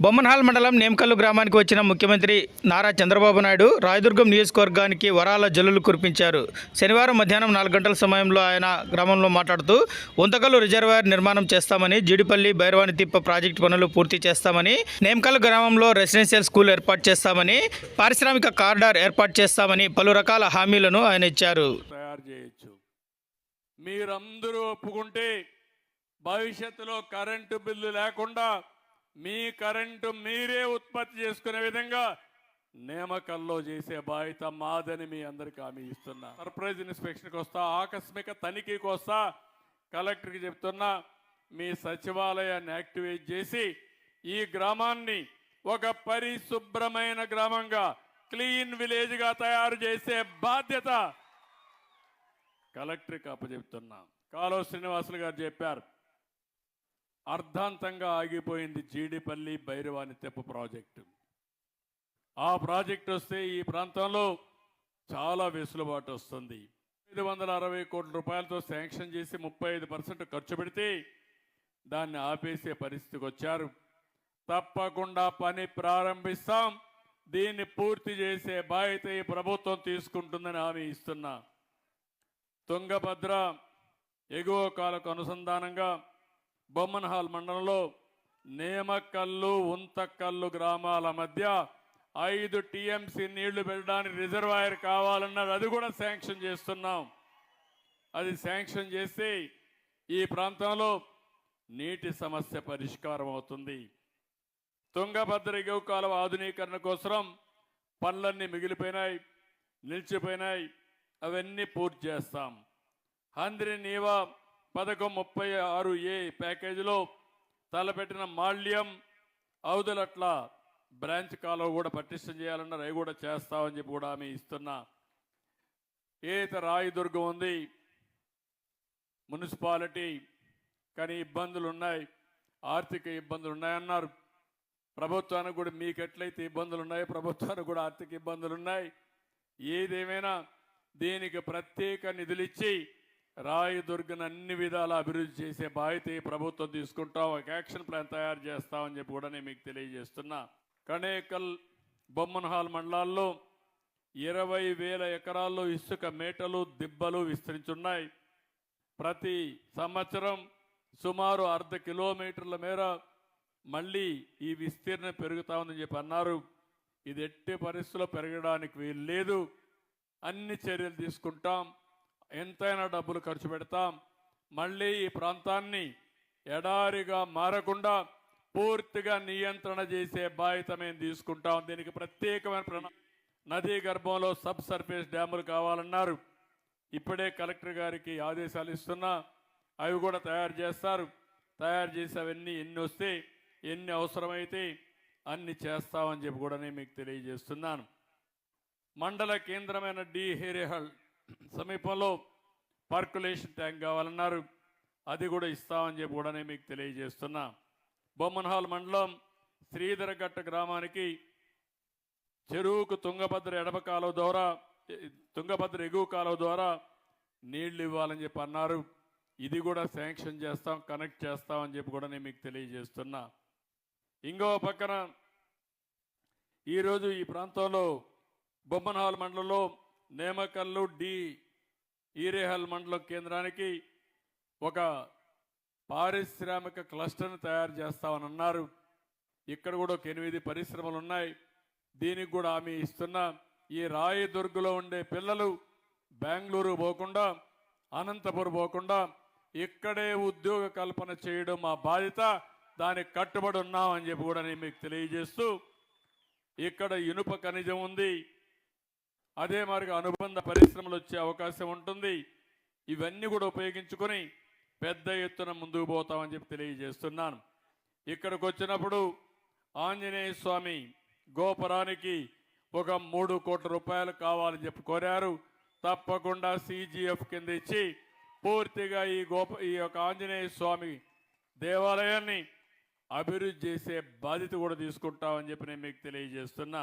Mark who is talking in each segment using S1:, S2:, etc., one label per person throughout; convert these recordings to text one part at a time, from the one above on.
S1: బొమ్మన్హాల్ మండలం నేమకల్లు గ్రామానికి వచ్చిన ముఖ్యమంత్రి నారా చంద్రబాబు నాయుడు రాయదుర్గం నియోజకవర్గానికి వరాల జల్లులు కురిపించారు. శనివారం మధ్యాహ్నం నాలుగు గంటల సమయంలో ఆయన గ్రామంలో మాట్లాడుతూ ఉంతకల్లు రిజర్వాయర్ నిర్మాణం చేస్తామని జీడిపల్లి భైరవాని తిప్ప ప్రాజెక్టు పనులు పూర్తి చేస్తామని నేమకల్లు గ్రామంలో రెసిడెన్షియల్ స్కూల్ ఏర్పాటు చేస్తామని పారిశ్రామిక కారిడార్ ఏర్పాటు చేస్తామని పలు రకాల హామీలను ఆయన ఇచ్చారు.
S2: తయారు మీరందరూ ఒప్పుకుంటే భవిష్యత్తులో కరెంటు బిల్లు లేకుండా మీ కరెంటు మీరే ఉత్పత్తి చేసుకునే విధంగా నేమకల్లో చేసే బాధ్యత మాదని మీ అందరికి హామీ ఇస్తున్నా. సర్ప్రైజ్ ఇన్స్పెక్షన్కి వస్తా ఆకస్మిక తనిఖీకి వస్తా. కలెక్టర్కి చెప్తున్నా మీ సచివాలయాన్ని యాక్టివేట్ చేసి ఈ గ్రామాన్ని ఒక పరిశుభ్రమైన గ్రామంగా క్లీన్ విలేజ్గా తయారు చేసే బాధ్యత కలెక్టర్కి అప్పచెప్తున్నా. కాలువ శ్రీనివాసులు గారు చెప్పారు అర్ధాంతంగా ఆగిపోయింది జీడిపల్లి భైరవాని తెప్ప ప్రాజెక్టు. ఆ ప్రాజెక్ట్ వస్తే ఈ ప్రాంతంలో చాలా వెసులుబాటు వస్తుంది. ఐదు వందల అరవై కోట్ల రూపాయలతో శాంక్షన్ చేసి ముప్పై ఐదు పర్సెంట్ ఖర్చు పెడితే దాన్ని ఆపేసే పరిస్థితికి వచ్చారు. తప్పకుండా పని ప్రారంభిస్తాం. దీన్ని పూర్తి చేసే బాధ్యత ఈ ప్రభుత్వం తీసుకుంటుందని హామీ ఇస్తున్నా. తుంగభద్ర ఎగువ కాలకు అనుసంధానంగా బొమ్మన్హాల్ మండలంలో నేమకల్లు ఉంతకల్లు గ్రామాల మధ్య ఐదు టీఎంసీ నీళ్ళు పెట్టడానికి రిజర్వాయర్ కావాలన్నది అది కూడా శాంక్షన్ చేస్తున్నాం. అది శాంక్షన్ చేసి ఈ ప్రాంతంలో నీటి సమస్య పరిష్కారం అవుతుంది. తుంగభద్ర ఎగువ కాలువ ఆధునీకరణ కోసం పనులన్నీ మిగిలిపోయినాయి నిలిచిపోయినాయి అవన్నీ పూర్తి చేస్తాం. హంద్రి నీవా పథకం ముప్పై ఆరు ఏ ప్యాకేజీలో తలపెట్టిన మాల్యం అవుదలట్ల బ్రాంచ్ కాలువ కూడా పటిష్టం చేయాలన్నారు. అవి కూడా చేస్తామని చెప్పి కూడా ఆమె ఇస్తున్నా ఏత రాయదుర్గం ఉంది. మున్సిపాలిటీ కానీ ఇబ్బందులు ఉన్నాయి. ఆర్థిక ఇబ్బందులు ఉన్నాయన్నారు. ప్రభుత్వానికి కూడా మీకు ఎట్లయితే ఇబ్బందులు ఉన్నాయో ప్రభుత్వానికి కూడా ఆర్థిక ఇబ్బందులు ఉన్నాయి. ఏదేమైనా దీనికి ప్రత్యేక నిధులిచ్చి రాయదుర్గను అన్ని విధాల అభివృద్ధి చేసే బాధ్యత ఈ ప్రభుత్వం తీసుకుంటాం. ఒక యాక్షన్ ప్లాన్ తయారు చేస్తామని చెప్పి కూడా నేను మీకు తెలియజేస్తున్నా. కణేకల్ బొమ్మన్హాల్ మండలాల్లో ఇరవై వేల ఎకరాల్లో ఇసుక మేటలు దిబ్బలు విస్తరించున్నాయి. ప్రతి సంవత్సరం సుమారు అర్ధ కిలోమీటర్ల మేర మళ్ళీ ఈ విస్తీర్ణం పెరుగుతా ఉందని చెప్పి అన్నారు. ఇది ఎట్టి పరిస్థితుల్లో పెరగడానికి వీలు లేదు. అన్ని చర్యలు తీసుకుంటాం. ఎంతైనా డబ్బులు ఖర్చు పెడతాం. మళ్ళీ ఈ ప్రాంతాన్ని ఎడారిగా మారకుండా పూర్తిగా నియంత్రణ చేసే బాధ్యత మేము తీసుకుంటాం. దీనికి ప్రత్యేకమైన ప్రణా నదీ గర్భంలో సబ్ సర్ఫేస్ డ్యాములు కావాలన్నారు. ఇప్పుడే కలెక్టర్ గారికి ఆదేశాలు ఇస్తున్నా. అవి కూడా తయారు చేస్తారు. తయారు చేసి అవన్నీ ఎన్ని వస్తే ఎన్ని అవసరమైతే అన్ని చేస్తామని చెప్పి కూడా నేను మీకు తెలియజేస్తున్నాను. మండల కేంద్రమైన డి హెరిహల్ సమీపంలో పర్కులేషన్ ట్యాంక్ కావాలన్నారు. అది కూడా ఇస్తామని చెప్పి కూడా నేను మీకు తెలియజేస్తున్నా. బొమ్మన్హాల్ మండలం శ్రీధరఘట్ట గ్రామానికి చెరువుకు తుంగభద్ర ఎడమ కాలువ ద్వారా తుంగభద్ర ఎగువ కాలువ ద్వారా నీళ్ళు ఇవ్వాలని చెప్పి అన్నారు. ఇది కూడా శాంక్షన్ చేస్తాం కనెక్ట్ చేస్తామని చెప్పి కూడా నేను మీకు తెలియజేస్తున్నా. ఇంకో పక్కన ఈరోజు ఈ ప్రాంతంలో బొమ్మన్హాల్ మండలంలో నేమకల్లు డి. ఈరేహల్ మండల కేంద్రానికి ఒక పారిశ్రామిక క్లస్టర్ని తయారు చేస్తామని అన్నారు. ఇక్కడ కూడా ఒక ఎనిమిది పరిశ్రమలు ఉన్నాయి. దీనికి కూడా హామీ ఇస్తున్నా. ఈ రాయదుర్గులో ఉండే పిల్లలు బెంగళూరు పోకుండా అనంతపురం పోకుండా ఇక్కడే ఉద్యోగ కల్పన చేయడం మా బాధ్యత. దానికి కట్టుబడి ఉన్నామని చెప్పి కూడా నేను మీకు తెలియజేస్తూ ఇక్కడ ఇనుప ఖనిజం ఉంది. అదే మరి అనుబంధ పరిశ్రమలు వచ్చే అవకాశం ఉంటుంది. ఇవన్నీ కూడా ఉపయోగించుకొని పెద్ద ఎత్తున ముందుకు పోతామని చెప్పి తెలియజేస్తున్నాను. ఇక్కడికి వచ్చినప్పుడు ఆంజనేయ స్వామి గోపురానికి ఒక మూడు కోట్ల రూపాయలు కావాలని చెప్పి కోరారు. తప్పకుండా సిజిఎఫ్ కింద ఇచ్చి పూర్తిగా ఈ గోప ఈ యొక్క ఆంజనేయ స్వామి దేవాలయాన్ని అభివృద్ధి చేసే బాధ్యత కూడా తీసుకుంటామని చెప్పి నేను మీకు తెలియజేస్తున్నా.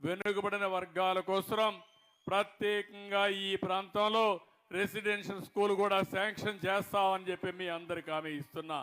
S2: వెనుకబడిన వర్గాల కోసం ప్రత్యేకంగా ఈ ప్రాంతంలో రెసిడెన్షియల్ స్కూల్ కూడా శాంక్షన్ చేస్తామని చెప్పి మీ అందరికి హామీ ఇస్తున్నా.